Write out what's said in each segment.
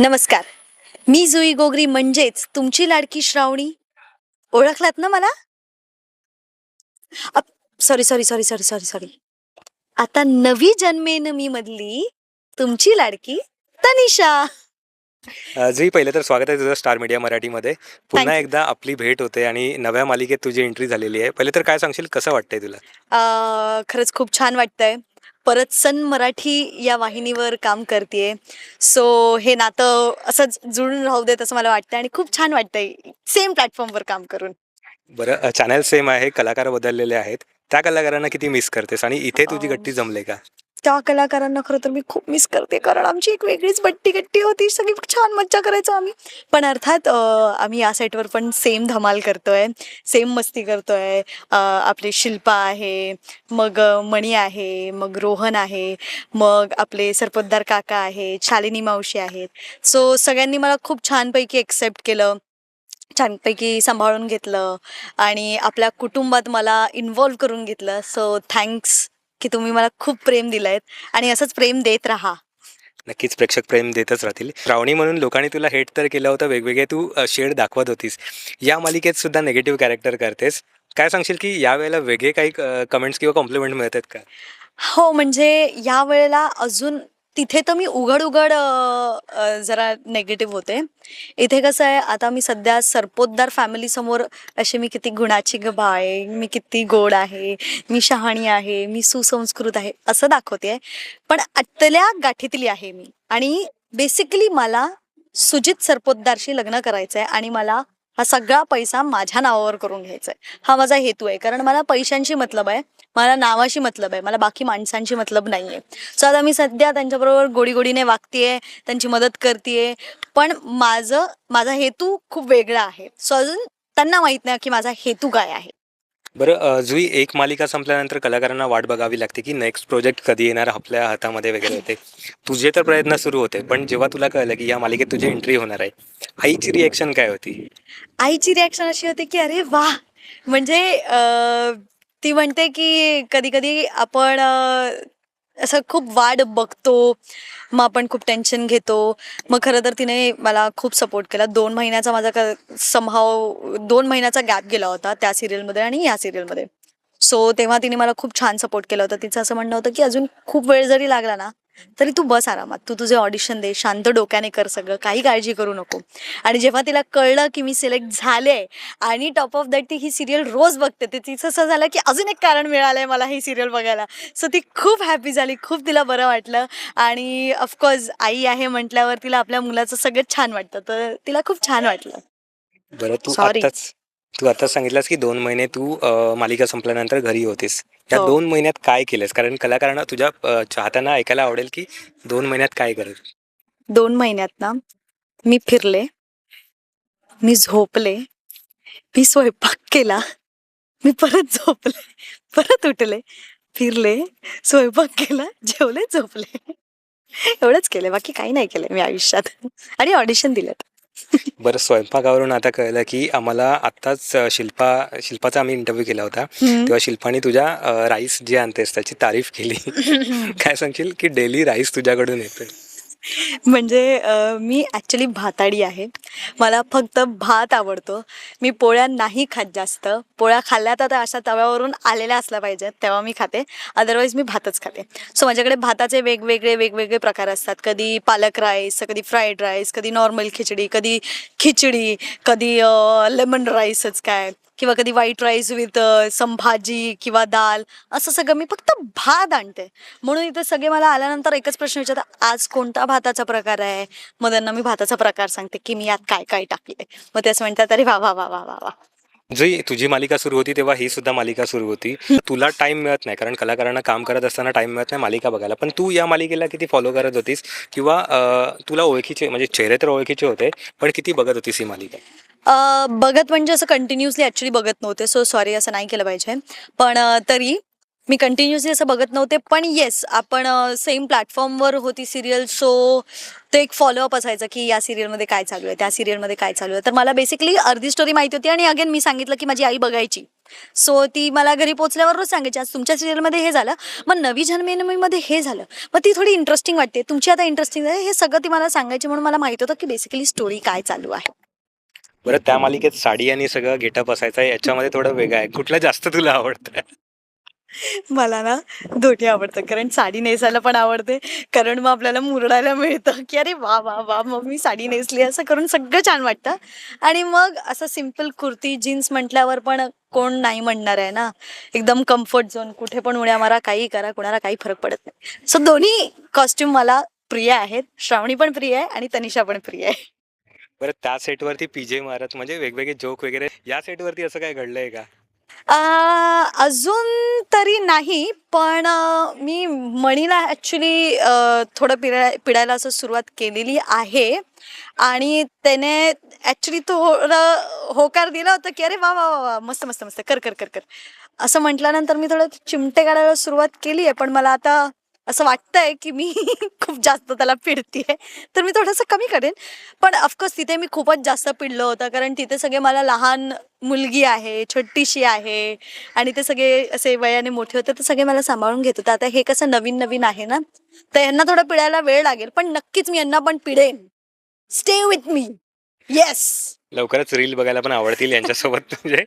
नमस्कार. मी जुई गोगरी म्हणजेच तुमची लाडकी श्रावणी. ओळखलात ना मला? Sorry sorry sorry sorry sorry sorry आता नवी जन्मेन मी मधली तुमची लाडकी तनिषा. जुई पहिले तर स्वागत आहे तुझं स्टार मीडिया मराठीमध्ये. पुन्हा. एकदा आपली भेट होते आणि नव्या मालिकेत तुझी एंट्री झालेली आहे. पहिले तर काय सांगशील? कसं वाटतंय तुला? खरंच खूप छान वाटतंय. परत सन मराठी या वाहिनीवर काम करते सो हे नातं असंच जुळून राहू देत असं मला वाटतं आणि खूप छान वाटतंय. सेम प्लॅटफॉर्मवर काम करून. बरं चॅनल सेम आहे कलाकार बदललेले आहेत. त्या कलाकारांना किती मिस करतेस आणि इथे तुझी गट्टी जमले का? त्या कलाकारांना खरं तर मी खूप मिस करते. कारण आमची एक वेगळीच बट्टी गट्टी होती. सगळी छान मज्जा करायचो आम्ही. पण अर्थात आम्ही या सेटवर पण सेम धमाल करतोय. सेम मस्ती करतोय. अं, आपली शिल्पा आहे मग मणी आहे मग रोहन आहे मग आपले सरपोतदार काका आहे शालिनी मावशी आहेत. सो सगळ्यांनी मला खूप छानपैकी एक्सेप्ट केलं. छानपैकी सांभाळून घेतलं. आणि आपल्या कुटुंबात मला इन्व्हॉल्व करून घेतलं. सो थँक्स की तुम्ही मला खूप प्रेम दिलंय आणि असंच प्रेम देत राहा. नक्कीच प्रेक्षक प्रेम देतच राहतील. श्रावणी म्हणून लोकांनी तुला हेट तर केलं होतं वेगवेगळे तू शेड दाखवत होतीस. या मालिकेत सुद्धा नेगेटिव्ह कॅरेक्टर करतेस. काय सांगशील की यावेळेला वेगळे काही कमेंट्स किंवा कॉम्प्लिमेंट मिळत आहेत का? हो म्हणजे या वेळेला अजून तिथे तर मी उघड उघड जरा नेगेटिव्ह होते. इथे कसं आहे आता मी सध्या सरपोतदार फॅमिली समोर अशी मी किती गुणाची ग आहे मी किती गोड आहे मी शहाणी आहे मी सुसंस्कृत आहे असं दाखवते पण आतल्या गाठीतली आहे मी. आणि बेसिकली मला सुजित सरपोतदारशी लग्न करायचं आहे आणि मला हा सगळा पैसा माझ्या नावावर करून घ्यायचा आहे हा माझा हेतू आहे. कारण मला पैशांशी मतलब आहे. मला नावाशी मतलब आहे. मला बाकी माणसांशी मतलब नाही आहे सो आता मी सध्या त्यांच्याबरोबर गोडी गोडीने वागतेय त्यांची मदत करतेय. पण माझं माझा हेतू खूप वेगळा आहे. सो अजून त्यांना माहीत नाही की माझा हेतू काय आहे. बरं जुई एक मालिका संपल्यानंतर कलाकारांना वाट बघावी लागते की नेक्स्ट प्रोजेक्ट कधी येणार आपल्या हातामध्ये वगैरे होते. तुझे तर प्रयत्न सुरू होते पण जेव्हा तुला कळलं की या मालिकेत तुझी एंट्री होणार आहे आईची रिएक्शन काय होती? आईची रिॲक्शन अशी होती की अरे वा म्हणजे अं, ती म्हणते की कधी कधी आपण अं, असं खूप वाट बघतो. मग आपण खूप टेन्शन घेतो. मग खरं तर तिने मला खूप सपोर्ट केला. दोन महिन्याचा माझा क समहाव दोन महिन्याचा गॅप गेला होता त्या सिरियलमध्ये आणि या सिरियलमध्ये सो तेव्हा तिने मला खूप छान सपोर्ट केला होता. तिचं असं म्हणणं होतं की अजून खूप वेळ जरी लागला ना तरी तू बस आरामात. तू तुझे ऑडिशन दे शांत डोक्याने कर सगळं काही काळजी करू नको. आणि जेव्हा तिला कळलं की मी सिलेक्ट झाले आणि टॉप ऑफ दॅट ती ही सिरियल रोज बघते ते तिचं असं झालं की अजून एक कारण मिळालंय मला ही सिरियल बघायला. सो ती खूप हॅपी झाली खूप तिला बरं वाटलं. आणि ऑफकोर्स आई आहे म्हटल्यावर तिला आपल्या मुलाचं सगळं छान वाटतं. तर तिला खूप छान वाटलं. बरं तू. आताच तू आताच सांगितलंस की दोन महिने तू अ, मालिका संपल्यानंतर घरी होतीस. या हो. दोन महिन्यात काय केलंस? कारण कलाकारांना तुझ्या अ, चाहत्यांना ऐकायला आवडेल की दोन महिन्यात काय करत दोन महिन्यात ना मी फिरले मी झोपले मी स्वयंपाक केला मी परत झोपले परत उठले फिरले स्वयंपाक केला जेवले झोपले. एवढंच केलं बाकी काही नाही केलं मी आयुष्यात. आणि ऑडिशन दिलेत. बरं स्वयंपाकावरून आता कळलं की आम्हाला आत्ताच शिल्पा शिल्पाचा आम्ही इंटरव्ह्यू केला होता. तेव्हा शिल्पाने तुझ्या राईस जे आणतेस त्याची तारीफ केली. काय सांगशील की डेली राईस तुझ्याकडून येतोय? म्हणजे मी ॲक्च्युली भाताडी आहे. मला फक्त भात आवडतो. मी पोळ्या नाही खात जास्त. पोळ्या खाल्ल्या तर अशा तव्यावरून आलेल्या असल्या पाहिजेत तेव्हा मी खाते. अदरवाईज मी भातच खाते. सो माझ्याकडे भाताचे वेगवेगळे वेगवेगळे प्रकार असतात. कधी पालक राईस कधी फ्राईड राईस कधी नॉर्मल खिचडी कधी खिचडी कधी लेमन राईसच काय. किंवा कधी व्हाईट राईस विथ सम भाजी किंवा दाल असं सगळं मी फक्त भात आणते. म्हणून इथे सगळे मला आल्यानंतर एकच प्रश्न विचारतात आज कोणता भाताचा प्रकार आहे? मग त्यांना मी भाताचा प्रकार सांगते की मी यात काय काय टाकले मग ते असं म्हणतात अरे वा वा वा वा वा जी तुझी मालिका सुरू होती तेव्हा ही सुद्धा मालिका सुरू होती. तुला टाइम मिळत नाही कारण कलाकारांना काम करत असताना टाइम मिळत नाही मालिका बघायला. पण तू या मालिकेला किती फॉलो करत होतीस? किंवा तुला ओळखीचे म्हणजे चेहरे तर ओळखीचे होते पण किती बघत होतीस ही मालिका? बघत म्हणजे असं कंटिन्युअसली ॲक्च्युली बघत नव्हते. सो सॉरी असं नाही केलं पाहिजे. पण तरी मी कंटिन्युअसली असं बघत नव्हते. पण येस आपण सेम प्लॅटफॉर्मवर होती सिरियल सो ते एक फॉलोअप असायचं की या सिरियलमध्ये काय चालू आहे त्या सिरियलमध्ये काय चालू आहे. तर मला बेसिकली अर्धी स्टोरी माहिती होती आणि अगेन मी सांगितलं की माझी आई बघायची. सो ती मला घरी पोचल्यावर रोज सांगायची आज तुमच्या सिरियलमध्ये हे झालं मग नवी जन्मेनमीमध्ये हे झालं. मग ती थोडी इंटरेस्टिंग वाटते. तुमची आता इंटरेस्टिंग आहे. हे सगळं ती मला सांगायची म्हणून मला माहिती होतं की बेसिकली स्टोरी काय चालू आहे. बरं त्या मालिकेत साडी आणि सगळं गेटअप असायचं याच्यामध्ये थोडं वेगळं आहे. कुठलं जास्त तुला आवडतं मला ना दोन्ही आवडतं कारण साडी नेसायला पण आवडते. कारण मग आपल्याला मुरडायला मिळतं की अरे वा वा वा मग मी साडी नेसली असं करून सगळं छान वाटतं. आणि मग असं सिंपल कुर्ती जीन्स म्हटल्यावर पण कोण नाही म्हणणार आहे ना. एकदम कम्फर्ट झोन कुठे पण उड्या मारा काही करा कोणाला काही फरक पडत नाही. सो दोन्ही कॉस्ट्युम मला प्रिय आहेत. श्रावणी पण प्रिय आहे आणि तनिषा पण प्रिय आहे. बरं त्या सेटवरती पीजे मारत म्हणजे वेगवेगळे जोक वगैरे या सेटवरती असं काय घडलंय का? आ, अजून तरी नाही पण अ, मी मणीला ॲक्च्युली थोडं पिळा पिडायला असं सुरुवात केलेली आहे. आणि त्याने ॲक्च्युली थोडं होकार दिला होता की अरे वा वा वा वा मस्त मस्त मस्त कर कर कर कर. असं म्हटल्यानंतर मी थोडं चिमटे काढायला सुरुवात केली आहे पण मला आता असं वाटतंय की मी खूप जास्त त्याला पिडतीये. तर मी थोडंसं कमी करेन. पण ऑफकोर्स तिथे मी खूपच जास्त पिडलं होतं. कारण तिथे सगळे मला लहान मुलगी आहे छोटीशी आहे आणि ते सगळे असे वयाने मोठे होते तर सगळे मला सांभाळून घेत होते. आता हे कसं नवीन नवीन आहे ना तर यांना थोडं पिडायला वेळ लागेल. पण नक्कीच मी यांना पण पिडेन. स्टे विथ मी येस लवकरच रील बघायला पण आवडतील यांच्यासोबत. म्हणजे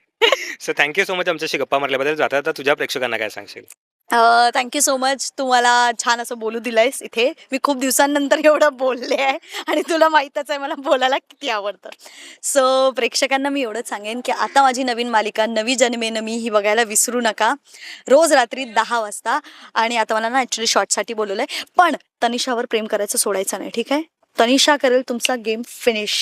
सो थँक्यू सो मच आमच्याशी गप्पा मारल्याबद्दल. जाता जाता तुझ्या प्रेक्षकांना काय सांगशील? थँक्यू सो मच तू मला छान असं बोलू दिलंयस इथे. मी खूप दिवसांनंतर एवढं बोलले आहे आणि तुला माहीतच आहे मला बोलायला किती आवडतं. सो प्रेक्षकांना मी एवढंच सांगेन की आता माझी नवीन मालिका नवी जन्मेन मी ही बघायला विसरू नका. रोज रात्री दहा वाजता. आणि आता मला ना ॲक्च्युली शॉर्टसाठी बोलवलं आहे पण तनिषावर प्रेम करायचं सोडायचं नाही ठीक आहे? तनिषा करेल तुमचा गेम फिनिश